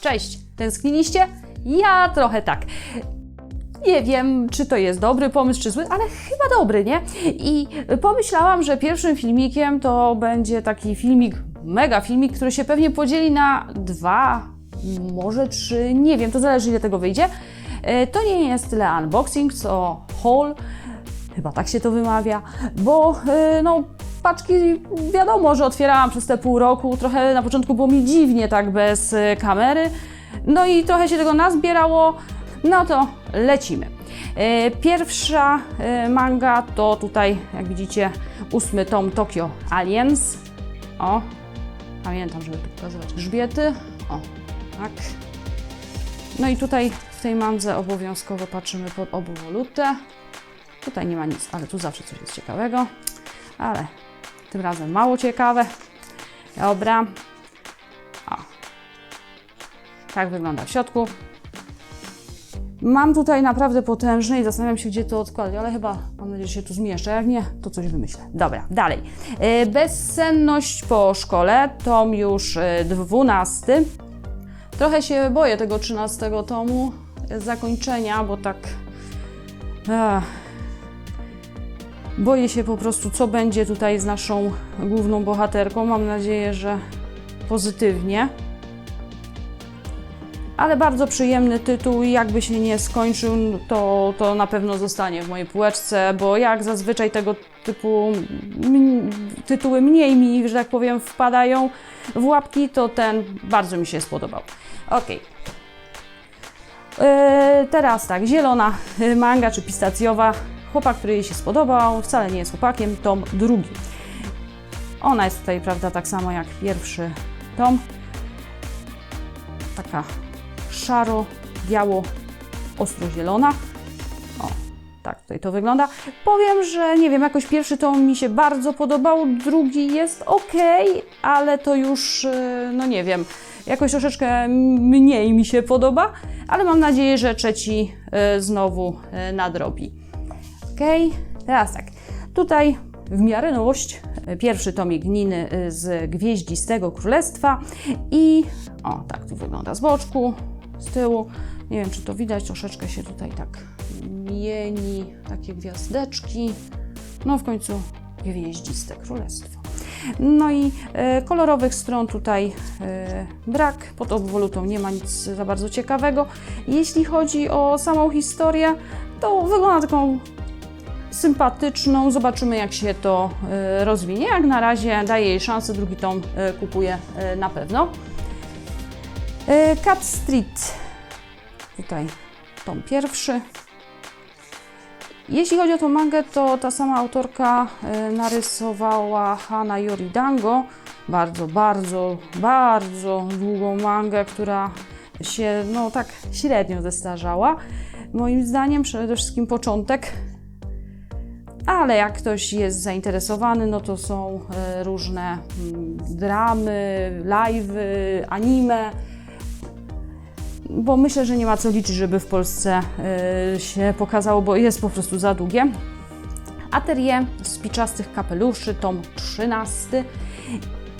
Cześć! Tęskniliście? Ja trochę tak. Nie wiem, czy to jest dobry pomysł, czy zły, ale chyba dobry, nie? I pomyślałam, że pierwszym filmikiem to będzie taki filmik, mega filmik, który się pewnie podzieli na dwa, może trzy, nie wiem, to zależy ile tego wyjdzie. E, To nie jest tyle unboxing, co haul, chyba tak się to wymawia, bo e, no paczki wiadomo, że otwierałam przez te pół roku, trochę na początku było mi dziwnie tak bez e, kamery, no i trochę się tego nazbierało, no to lecimy. E, Pierwsza e, manga to tutaj, jak widzicie, ósmy tom Tokyo Aliens. O, pamiętam, żeby tu pokazywać grzbiety. O, tak. No i tutaj w tej mandze obowiązkowo patrzymy pod obuwolutę. Tutaj nie ma nic, ale tu zawsze coś jest ciekawego. Ale tym razem mało ciekawe. Dobra. O. Tak wygląda w środku. Mam tutaj naprawdę potężny i zastanawiam się, gdzie to odkładać, ale chyba mam nadzieję, że się tu zmieszczę. Jak nie, to coś wymyślę. Dobra, dalej. E, Bezsenność po szkole, tom już e, 12. Trochę się boję tego 13 tomu zakończenia, bo tak. Ach, boję się po prostu, co będzie tutaj z naszą główną bohaterką. Mam nadzieję, że pozytywnie ale bardzo przyjemny tytuł i jakby się nie skończył, to, to na pewno zostanie w mojej półeczce, bo jak zazwyczaj tego typu tytuły mniej mi, że tak powiem, wpadają w łapki, to ten bardzo mi się spodobał. Ok. teraz tak, zielona e, manga czy pistacjowa. Chłopak, który jej się spodobał, wcale nie jest chłopakiem, tom drugi. Ona jest tutaj, prawda, tak samo jak pierwszy tom. Taka szaro, biało, ostro zielona. O, tak tutaj to wygląda. Powiem, że nie wiem, jakoś pierwszy tom mi się bardzo podobał, drugi jest ok, ale to już, yy, no nie wiem, jakoś troszeczkę mniej mi się podoba, ale mam nadzieję, że trzeci yy, znowu yy, nadrobi. Teraz tak, tutaj w miarę nowość, pierwszy tomik Niny z Gwieździstego Królestwa i o, tak tu wygląda z boczku, z tyłu. Nie wiem, czy to widać, troszeczkę się tutaj tak mieni, takie gwiazdeczki. No w końcu Gwieździste Królestwo. No i e, kolorowych stron tutaj e, brak, pod obwolutą nie ma nic za bardzo ciekawego. Jeśli chodzi o samą historię, to wygląda taką sympatyczną. Zobaczymy, jak się to e, rozwinie. Jak na razie daję jej szansę, drugi tom e, kupuję e, na pewno. Cat Street. Tutaj tom pierwszy. Jeśli chodzi o tą mangę, to ta sama autorka narysowała Hana Yoridango. Bardzo, bardzo, bardzo długą mangę, która się no tak średnio zestarzała. Moim zdaniem przede wszystkim początek ale jak ktoś jest zainteresowany, no to są e, różne mm, dramy, live'y, anime. Bo myślę, że nie ma co liczyć, żeby w Polsce e, się pokazało, bo jest po prostu za długie. Atelier z piczastych kapeluszy, tom 13.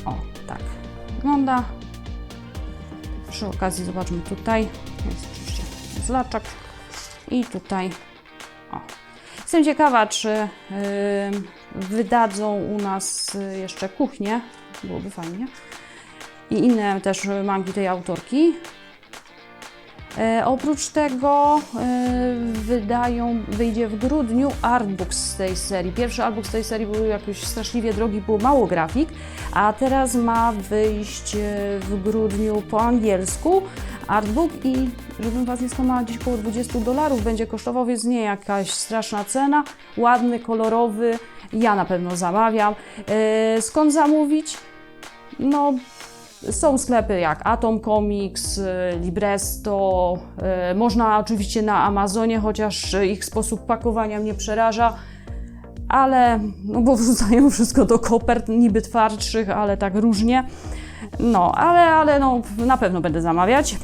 O, tak wygląda. Przy okazji zobaczmy tutaj. Jest oczywiście zlaczek. I tutaj. Jestem ciekawa, czy wydadzą u nas y, jeszcze kuchnię, byłoby fajnie, i inne też mangi tej autorki. E, oprócz tego e, wydają, wyjdzie w grudniu artbook z tej serii. Pierwszy artbook z tej serii był jakoś straszliwie drogi, było mało grafik, a teraz ma wyjść e, w grudniu po angielsku artbook i żebym Was nie skłamała, gdzieś około 20 dolarów będzie kosztował, więc nie jakaś straszna cena. Ładny, kolorowy, ja na pewno zamawiam. Skąd zamówić? No, są sklepy jak Atom Comics, y, Libresto, y, można oczywiście na Amazonie, chociaż ich sposób pakowania mnie przeraża, ale no bo wrzucają wszystko do kopert, niby twardszych, ale tak różnie. No, ale, ale no, na pewno będę zamawiać.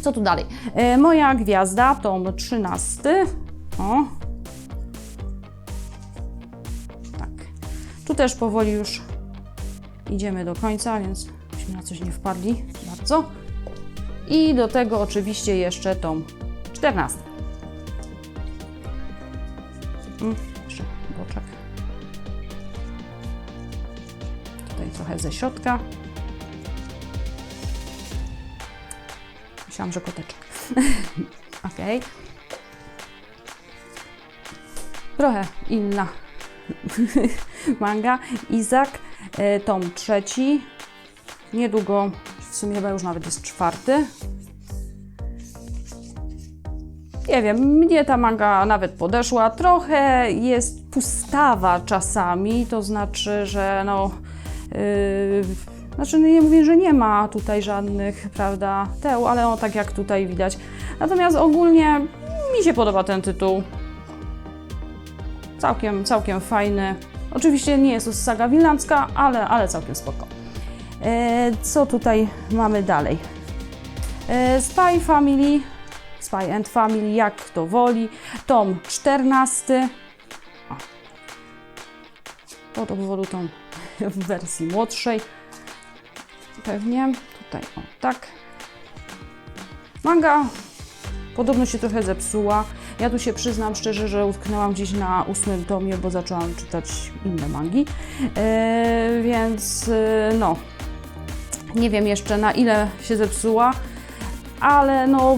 Co tu dalej? E, moja gwiazda, tom 13. O. Tak. Tu też powoli już idziemy do końca, więc byśmy na coś nie wpadli bardzo. I do tego oczywiście jeszcze tą 14. Mm, jeszcze boczek. Tutaj trochę ze środka. Myślałam, że koteczek. ok. Trochę inna manga. Izak, e, tom trzeci. Niedługo, w sumie chyba już nawet jest czwarty. Nie wiem, mnie ta manga nawet podeszła. Trochę jest pustawa czasami, to znaczy, że no. Yy, znaczy, no nie mówię, że nie ma tutaj żadnych, prawda, teł, ale no tak jak tutaj widać. Natomiast ogólnie mi się podoba ten tytuł. Całkiem, całkiem fajny. Oczywiście nie jest to saga wilandzka, ale, ale całkiem spoko. E, co tutaj mamy dalej? E, Spy Family, Spy and Family, jak kto woli. Tom 14. O. Pod obwolutą w wersji młodszej. Pewnie. Tutaj, o tak. Manga podobno się trochę zepsuła. Ja tu się przyznam szczerze, że utknęłam gdzieś na ósmym tomie, bo zaczęłam czytać inne mangi. E, więc e, no, nie wiem jeszcze na ile się zepsuła, ale no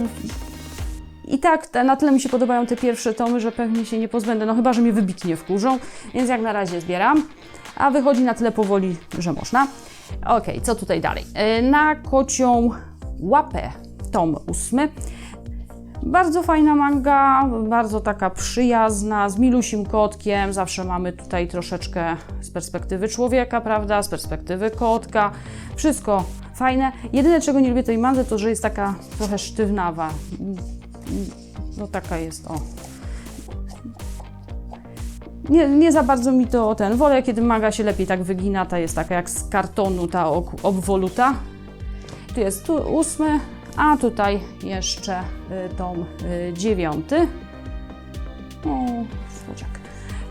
i tak te, na tyle mi się podobają te pierwsze tomy, że pewnie się nie pozbędę, no chyba, że mnie wybitnie wkurzą, więc jak na razie zbieram, a wychodzi na tyle powoli, że można. Ok, co tutaj dalej? E, Na kocią łapę tom ósmy. Bardzo fajna manga, bardzo taka przyjazna, z milusim kotkiem. Zawsze mamy tutaj troszeczkę z perspektywy człowieka, prawda? Z perspektywy kotka. Wszystko fajne. Jedyne, czego nie lubię tej mandze, to że jest taka trochę sztywnawa. No taka jest, o. Nie, nie za bardzo mi to ten. Wolę, kiedy manga się lepiej tak wygina. Ta jest taka jak z kartonu, ta obwoluta. Tu jest tu ósmy, a tutaj jeszcze y, tom y, dziewiąty. O.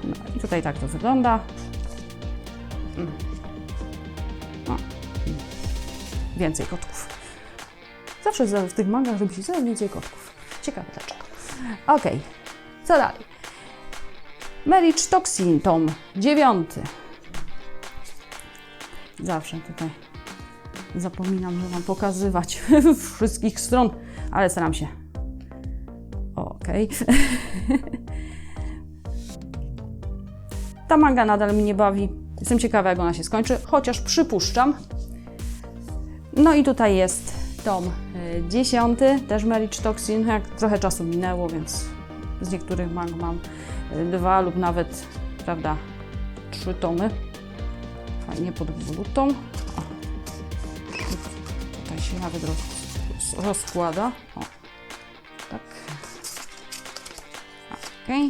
No i tutaj tak to wygląda. Mm. O. Więcej kotków. Zawsze za- w tych mangach robi się coraz więcej kotków. Ciekawe dlaczego. Okej, co dalej? Marriage Toxin, tom dziewiąty. Zawsze tutaj zapominam, że mam pokazywać wszystkich stron, ale staram się. Okej. Ta manga nadal mnie bawi. Jestem ciekawa, jak ona się skończy, chociaż przypuszczam. No i tutaj jest tom y, dziesiąty, też Marriage Toxin. Jak trochę czasu minęło, więc z niektórych mang mam y, dwa lub nawet, prawda, trzy tomy. Fajnie pod walutą. Się nawet roz, rozkłada. O. Tak. Okej.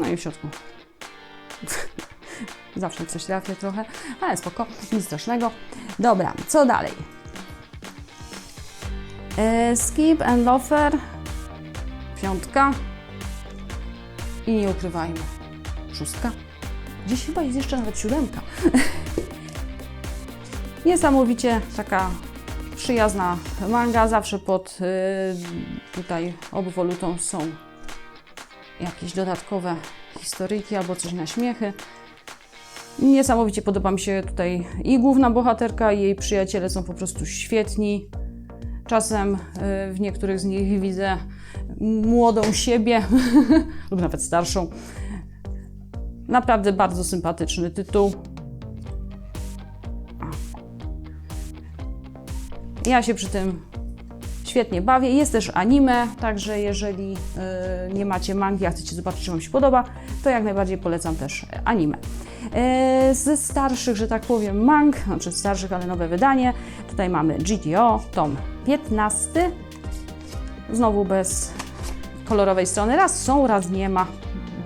No i w środku. Zawsze coś trafia trochę, ale spoko, nic strasznego. Dobra, co dalej? E, skip and Lofer. Piątka. I nie ukrywajmy. Szóstka. Dziś chyba jest jeszcze nawet siódemka. Niesamowicie taka przyjazna manga. Zawsze pod y, tutaj obwolutą są jakieś dodatkowe historyjki albo coś na śmiechy. Niesamowicie podoba mi się tutaj i główna bohaterka, i jej przyjaciele są po prostu świetni. Czasem y, w niektórych z nich widzę młodą siebie lub nawet starszą. Naprawdę bardzo sympatyczny tytuł. Ja się przy tym świetnie bawię. Jest też anime, także jeżeli y, nie macie mangi, a chcecie zobaczyć, czy Wam się podoba, to jak najbardziej polecam też anime. E, Ze starszych, że tak powiem, mang, znaczy starszych, ale nowe wydanie, tutaj mamy GTO, tom 15. Znowu bez kolorowej strony. Raz są, raz nie ma.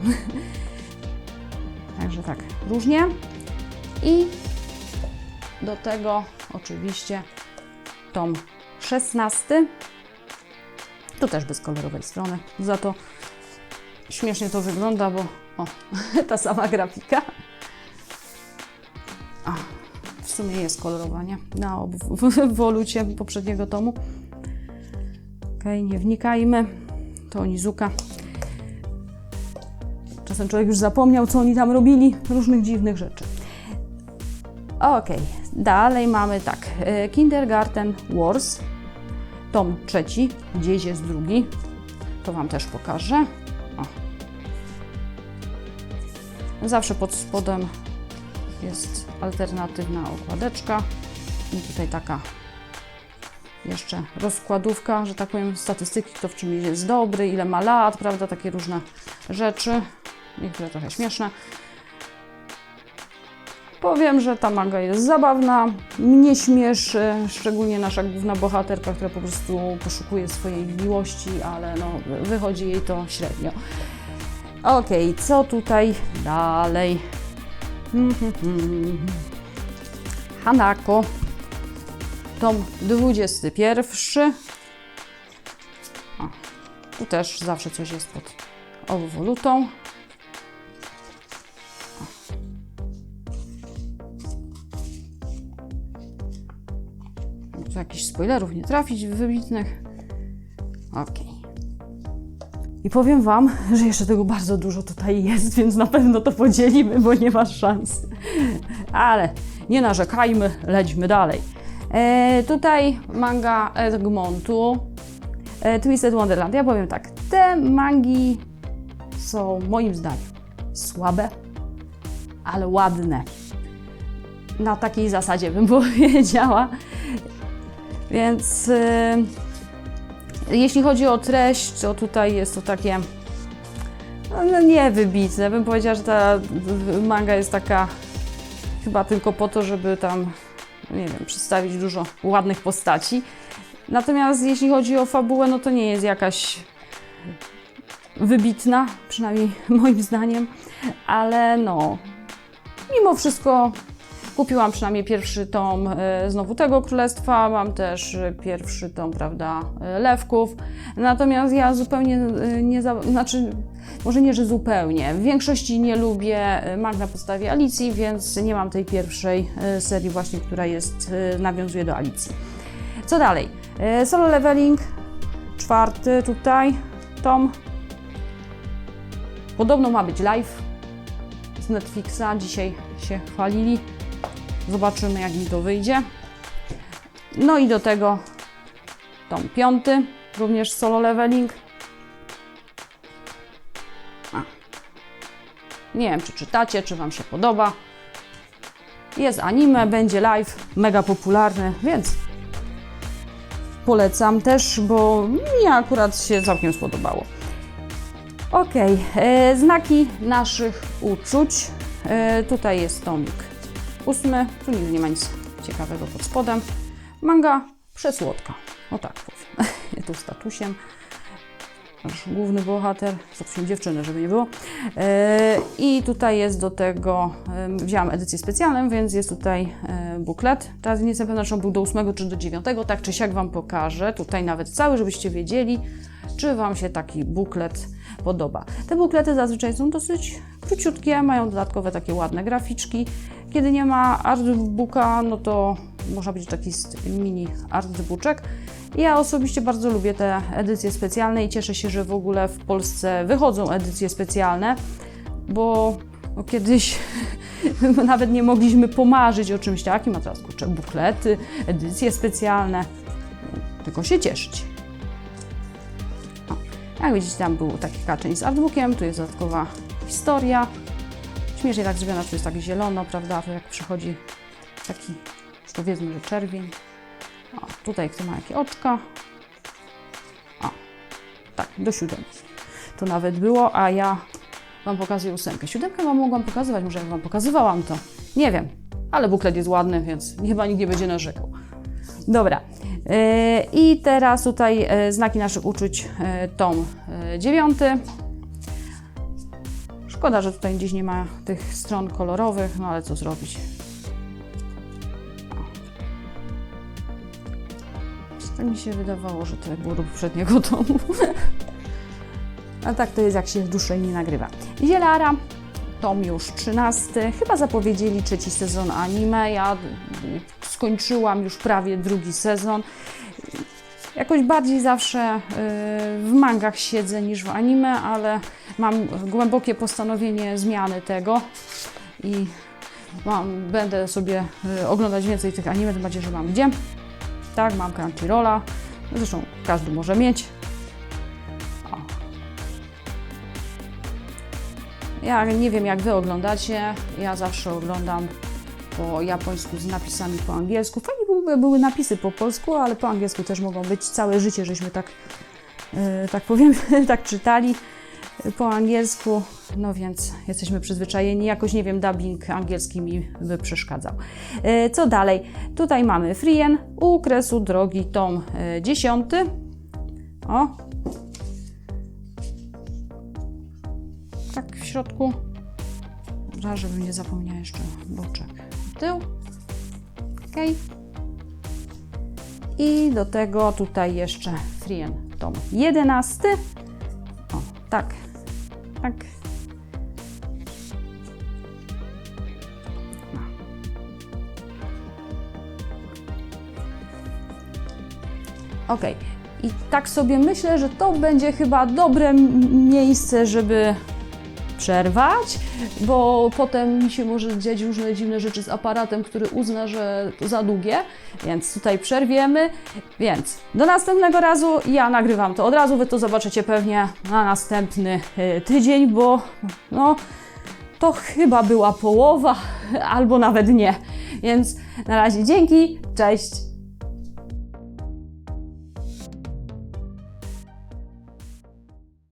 Także tak, różnie. I do tego oczywiście tom 16. Tu też bez kolorowej strony. Za to śmiesznie to wygląda, bo o, ta sama grafika. A, w sumie jest kolorowanie na obu- w wolucie poprzedniego tomu. Okej, nie wnikajmy. To Onizuka. Czasem człowiek już zapomniał, co oni tam robili. Różnych dziwnych rzeczy. Okej, dalej mamy tak. e, Kindergarten Wars. Tom trzeci, gdzieś jest drugi. To Wam też pokażę. O. Zawsze pod spodem jest alternatywna okładeczka. I tutaj taka jeszcze rozkładówka, że tak powiem, statystyki, kto w czym jest dobry, ile ma lat, prawda, takie różne rzeczy. Niektóre trochę śmieszne. Powiem, że ta manga jest zabawna, mnie śmieszy, szczególnie nasza główna bohaterka, która po prostu poszukuje swojej miłości, ale no, wychodzi jej to średnio. Okej, co tutaj dalej? Hanako, tom 21. O, tu też zawsze coś jest pod owolutą. Jakichś spoilerów nie trafić wybitnych. Okej. I powiem Wam, że jeszcze tego bardzo dużo tutaj jest, więc na pewno to podzielimy, bo nie ma szans. Ale nie narzekajmy, lećmy dalej. E, tutaj manga Egmontu, e, Twisted Wonderland. Ja powiem tak, te mangi są moim zdaniem słabe, ale ładne. Na takiej zasadzie bym powiedziała. Więc y, jeśli chodzi o treść, to tutaj jest to takie no, niewybitne. Bym powiedziała, że ta manga jest taka chyba tylko po to, żeby tam, nie wiem, przedstawić dużo ładnych postaci. Natomiast jeśli chodzi o fabułę, no to nie jest jakaś wybitna, przynajmniej moim zdaniem, ale no, mimo wszystko Kupiłam przynajmniej pierwszy tom e, znowu tego królestwa, mam też e, pierwszy tom, prawda, e, lewków. Natomiast ja zupełnie nie, znaczy, może nie, że zupełnie. W większości nie lubię mang na podstawie Alicji, więc nie mam tej pierwszej serii właśnie, która jest, nawiązuje do Alicji. Co dalej? Solo Leveling, czwarty tutaj tom. Podobno ma być live z Netflixa, dzisiaj się chwalili. Zobaczymy, jak mi to wyjdzie. No i do tego tom piąty, również solo leveling. A. Nie wiem, czy czytacie, czy Wam się podoba. Jest anime, będzie live, mega popularny, więc polecam też, bo mi akurat się całkiem spodobało. Ok, e, znaki naszych uczuć. E, tutaj jest tomik ósmy. Tu nigdy nie ma nic ciekawego pod spodem. Manga przesłodka. O tak powiem. tu statusiem. Nasz główny bohater, statusem dziewczyny, żeby nie było. E, I tutaj jest do tego, wzięłam edycję specjalną, więc jest tutaj e, buklet. Teraz nie jestem pewna, czy on był do 8 czy do 9, tak czy siak Wam pokażę. Tutaj nawet cały, żebyście wiedzieli, czy Wam się taki buklet podoba. Te buklety zazwyczaj są dosyć króciutkie, mają dodatkowe takie ładne graficzki. Kiedy nie ma artbooka, no to można być taki mini artbooczek. Ja osobiście bardzo lubię te edycje specjalne i cieszę się, że w ogóle w Polsce wychodzą edycje specjalne, bo no, kiedyś nawet nie mogliśmy pomarzyć o czymś takim, a teraz kurczę, buklety, edycje specjalne, tylko się cieszyć. Jak widzicie, tam był taki kaczeń z artbookiem, tu jest dodatkowa historia. Śmiesznie tak zrobiona, tu jest tak zielono, prawda, to jak przychodzi taki, powiedzmy, że czerwień. O, tutaj kto ma jakie oczka. O, tak, do siódemki. To nawet było, a ja Wam pokazuję ósemkę. Siódemkę Wam mogłam pokazywać, może Wam pokazywałam to. Nie wiem, ale buklet jest ładny, więc chyba nikt nie będzie narzekał. Dobra. Yy, I teraz tutaj yy, znaki naszych uczuć, yy, tom dziewiąty. Szkoda, że tutaj gdzieś nie ma tych stron kolorowych, no ale co zrobić. Tak mi się wydawało, że to było do poprzedniego tomu. A tak to jest, jak się dłużej nie nagrywa. Zielara, tom już 13. Chyba zapowiedzieli trzeci sezon anime. Ja skończyłam już prawie drugi sezon. Jakoś bardziej zawsze y, w mangach siedzę niż w anime, ale mam głębokie postanowienie zmiany tego i mam, będę sobie y, oglądać więcej tych anime, tym bardziej, że mam gdzie. Tak, mam Crunchyrolla, zresztą każdy może mieć. O. Ja nie wiem, jak Wy oglądacie, ja zawsze oglądam po japońsku z napisami po angielsku. Fajnie byłyby były napisy po polsku, ale po angielsku też mogą być. Całe życie żeśmy tak, e, tak powiem, tak czytali po angielsku, no więc jesteśmy przyzwyczajeni. Jakoś nie wiem, dubbing angielski mi by przeszkadzał. E, Co dalej? Tutaj mamy Frien u kresu drogi, tom e, 10. O. Tak w środku. Zaraz, żebym nie zapomniała jeszcze boczek tył. Ok. I do tego tutaj jeszcze Frien tom 11. O, tak, tak. Ok. I tak sobie myślę, że to będzie chyba dobre miejsce, żeby przerwać, bo potem mi się może dziać różne dziwne rzeczy z aparatem, który uzna, że to za długie, więc tutaj przerwiemy. Więc do następnego razu ja nagrywam to od razu, wy to zobaczycie pewnie na następny y, tydzień, bo no to chyba była połowa, albo nawet nie. Więc na razie dzięki, cześć!